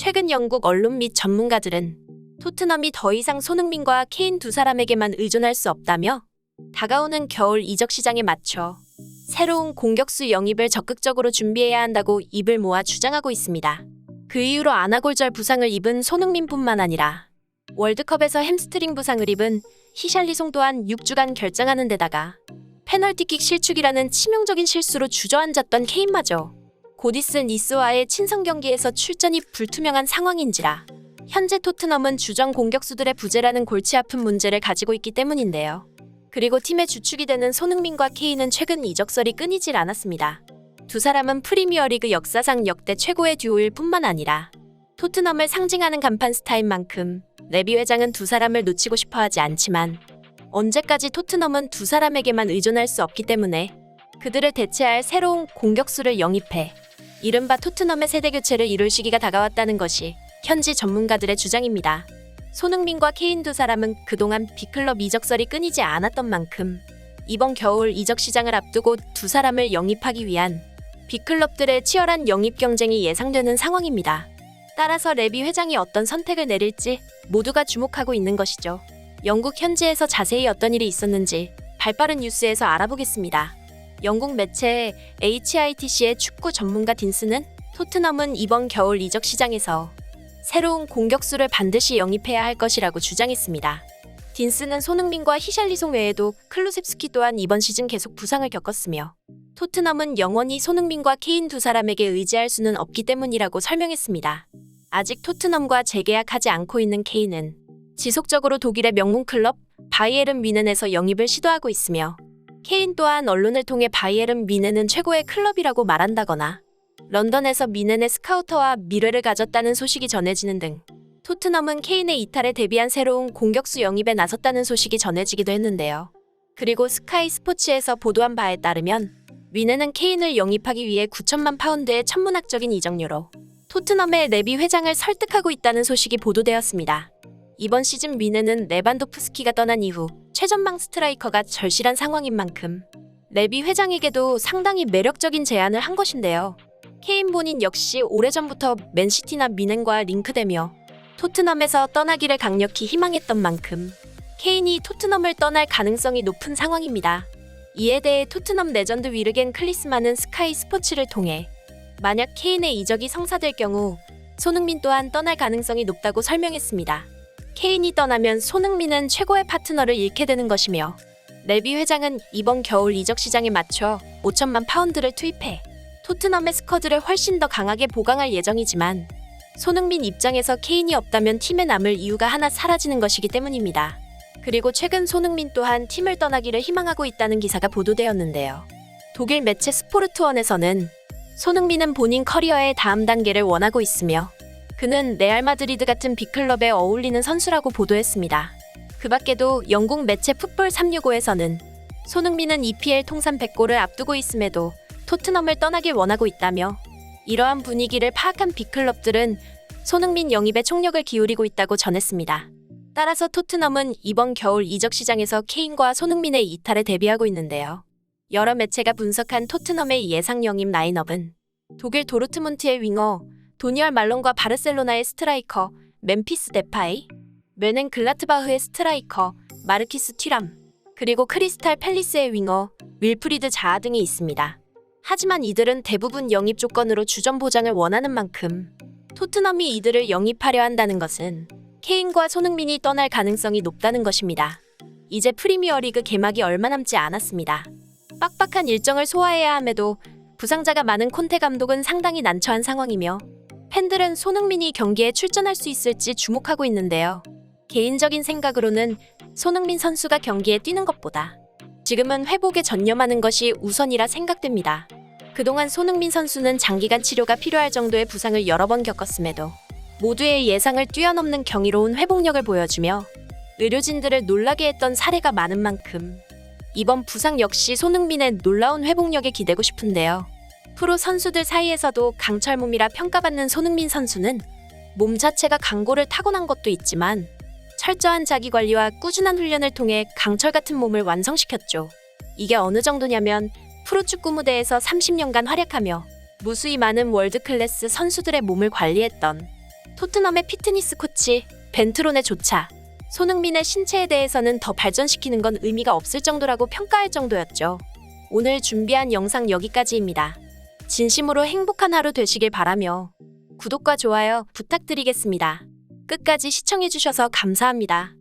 최근 영국 언론 및 전문가들은 토트넘이 더 이상 손흥민과 케인 두 사람에게만 의존할 수 없다며 다가오는 겨울 이적 시장에 맞춰 새로운 공격수 영입을 적극적으로 준비해야 한다고 입을 모아 주장하고 있습니다. 그 이후로 아나골절 부상을 입은 손흥민뿐만 아니라 월드컵에서 햄스트링 부상을 입은 히샬리송 또한 6주간 결장하는 데다가 페널티킥 실축이라는 치명적인 실수로 주저앉았던 케인마저 곧 있을 니스와의 친선 경기에서 출전이 불투명한 상황인지라 현재 토트넘은 주전 공격수들의 부재라는 골치 아픈 문제를 가지고 있기 때문인데요. 그리고 팀의 주축이 되는 손흥민과 케인은 최근 이적설이 끊이질 않았습니다. 두 사람은 프리미어리그 역사상 역대 최고의 듀오일 뿐만 아니라 토트넘을 상징하는 간판 스타인 만큼 레비 회장은 두 사람을 놓치고 싶어 하지 않지만 언제까지 토트넘은 두 사람에게만 의존할 수 없기 때문에 그들을 대체할 새로운 공격수를 영입해 이른바 토트넘의 세대 교체를 이룰 시기가 다가왔다는 것이 현지 전문가들의 주장입니다. 손흥민과 케인 두 사람은 그동안 B클럽 이적설이 끊이지 않았던 만큼 이번 겨울 이적 시장을 앞두고 두 사람을 영입하기 위한 B클럽들의 치열한 영입 경쟁이 예상되는 상황입니다. 따라서 레비 회장이 어떤 선택을 내릴지 모두가 주목하고 있는 것이죠. 영국 현지에서 자세히 어떤 일이 있었는지 발빠른 뉴스에서 알아보겠습니다. 영국 매체 HITC의 축구 전문가 딘스는 토트넘은 이번 겨울 이적 시장에서 새로운 공격수를 반드시 영입해야 할 것이라고 주장했습니다. 딘스는 손흥민과 히샬리송 외에도 클루셉스키 또한 이번 시즌 계속 부상을 겪었으며 토트넘은 영원히 손흥민과 케인 두 사람에게 의지할 수는 없기 때문이라고 설명했습니다. 아직 토트넘과 재계약하지 않고 있는 케인은 지속적으로 독일의 명문 클럽 바이에른 미넨에서 영입을 시도하고 있으며 케인 또한 언론을 통해 바이에른 미넨은 최고의 클럽이라고 말한다거나 런던에서 미넨의 스카우터와 미래를 가졌다는 소식이 전해지는 등 토트넘은 케인의 이탈에 대비한 새로운 공격수 영입에 나섰다는 소식이 전해지기도 했는데요. 그리고 스카이 스포츠에서 보도한 바에 따르면 미넨은 케인을 영입하기 위해 9천만 파운드의 천문학적인 이적료로 토트넘의 레비 회장을 설득하고 있다는 소식이 보도되었습니다. 이번 시즌 미네는 레반도프스키가 떠난 이후 최전방 스트라이커가 절실한 상황인 만큼 레비 회장에게도 상당히 매력적인 제안을 한 것인데요. 케인 본인 역시 오래전부터 맨시티나 미넨과 링크되며 토트넘에서 떠나기를 강력히 희망했던 만큼 케인이 토트넘을 떠날 가능성이 높은 상황입니다. 이에 대해 토트넘 레전드 위르겐 클리스만은 스카이 스포츠를 통해 만약 케인의 이적이 성사될 경우 손흥민 또한 떠날 가능성이 높다고 설명했습니다. 케인이 떠나면 손흥민은 최고의 파트너를 잃게 되는 것이며 레비 회장은 이번 겨울 이적 시장에 맞춰 5천만 파운드를 투입해 토트넘의 스쿼드를 훨씬 더 강하게 보강할 예정이지만 손흥민 입장에서 케인이 없다면 팀에 남을 이유가 하나 사라지는 것이기 때문입니다. 그리고 최근 손흥민 또한 팀을 떠나기를 희망하고 있다는 기사가 보도되었는데요. 독일 매체 스포르트원에서는 손흥민은 본인 커리어의 다음 단계를 원하고 있으며 그는 레알 마드리드 같은 빅클럽에 어울리는 선수라고 보도했습니다. 그 밖에도 영국 매체 풋볼 365에서는 손흥민은 EPL 통산 100골을 앞두고 있음에도 토트넘을 떠나길 원하고 있다며 이러한 분위기를 파악한 빅클럽들은 손흥민 영입에 총력을 기울이고 있다고 전했습니다. 따라서 토트넘은 이번 겨울 이적 시장에서 케인과 손흥민의 이탈에 대비하고 있는데요. 여러 매체가 분석한 토트넘의 예상 영입 라인업은 독일 도르트문트의 윙어 도니얼 말론과 바르셀로나의 스트라이커 멤피스 데파이, 메넨 글라트바흐의 스트라이커 마르키스 튀람, 그리고 크리스탈 팰리스의 윙어 윌프리드 자아 등이 있습니다. 하지만 이들은 대부분 영입 조건으로 주전 보장을 원하는 만큼 토트넘이 이들을 영입하려 한다는 것은 케인과 손흥민이 떠날 가능성이 높다는 것입니다. 이제 프리미어리그 개막이 얼마 남지 않았습니다. 빡빡한 일정을 소화해야 함에도 부상자가 많은 콘테 감독은 상당히 난처한 상황이며 팬들은 손흥민이 경기에 출전할 수 있을지 주목하고 있는데요. 개인적인 생각으로는 손흥민 선수가 경기에 뛰는 것보다 지금은 회복에 전념하는 것이 우선이라 생각됩니다. 그동안 손흥민 선수는 장기간 치료가 필요할 정도의 부상을 여러 번 겪었음에도 모두의 예상을 뛰어넘는 경이로운 회복력을 보여주며 의료진들을 놀라게 했던 사례가 많은 만큼 이번 부상 역시 손흥민의 놀라운 회복력에 기대고 싶은데요. 프로 선수들 사이에서도 강철 몸이라 평가받는 손흥민 선수는 몸 자체가 강고를 타고난 것도 있지만 철저한 자기 관리와 꾸준한 훈련을 통해 강철 같은 몸을 완성시켰죠. 이게 어느 정도냐면 프로축구 무대에서 30년간 활약하며 무수히 많은 월드 클래스 선수들의 몸을 관리했던 토트넘의 피트니스 코치 벤트론의 조차 손흥민의 신체에 대해서는 더 발전시키는 건 의미가 없을 정도라고 평가할 정도였죠. 오늘 준비한 영상 여기까지입니다. 진심으로 행복한 하루 되시길 바라며 구독과 좋아요 부탁드리겠습니다. 끝까지 시청해주셔서 감사합니다.